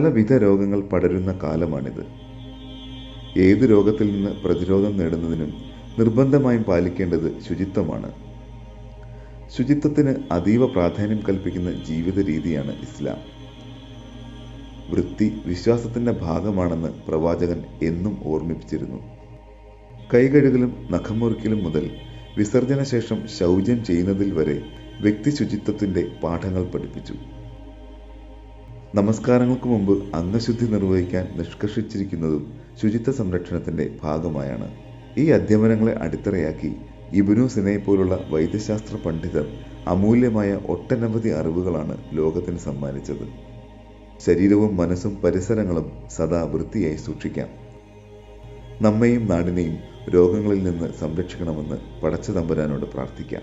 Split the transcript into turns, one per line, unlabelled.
പലവിധ രോഗങ്ങൾ പടരുന്ന കാലമാണിത്. ഏത് രോഗത്തിൽ നിന്ന് പ്രതിരോധം നേടുന്നതിനും നിർബന്ധമായും പാലിക്കേണ്ടത് ശുചിത്വമാണ്. ശുചിത്വത്തിന് അതീവ പ്രാധാന്യം കൽപ്പിക്കുന്ന ജീവിത രീതിയാണ് ഇസ്ലാം. വൃത്തി വിശ്വാസത്തിന്റെ ഭാഗമാണെന്ന് പ്രവാചകൻ എന്നും ഓർമ്മിപ്പിച്ചിരുന്നു. കൈകഴുകലും നഖമുറിക്കലും മുതൽ വിസർജന ശേഷം ശൗചം ചെയ്യുന്നതിൽ വരെ വ്യക്തി ശുചിത്വത്തിന്റെ പാഠങ്ങൾ പഠിപ്പിച്ചു. നമസ്കാരങ്ങൾക്ക് മുമ്പ് അംഗശുദ്ധി നിർവഹിക്കാൻ നിഷ്കർഷിച്ചിരിക്കുന്നതും ശുചിത്വ സംരക്ഷണത്തിന്റെ ഭാഗമായാണ്. ഈ അധ്യമനങ്ങളെ അടിത്തറയാക്കി ഇബിനു സിനയെ പോലുള്ള വൈദ്യശാസ്ത്ര പണ്ഡിതർ അമൂല്യമായ ഒട്ടനവധി അറിവുകളാണ് ലോകത്തിന് സമ്മാനിച്ചത്. ശരീരവും മനസ്സും പരിസരങ്ങളും സദാ വൃത്തിയായി സൂക്ഷിക്കാം. നമ്മെയും നാടിനെയും രോഗങ്ങളിൽ നിന്ന് സംരക്ഷിക്കണമെന്ന് പടച്ചതമ്പുരാനോട് പ്രാർത്ഥിക്കാം.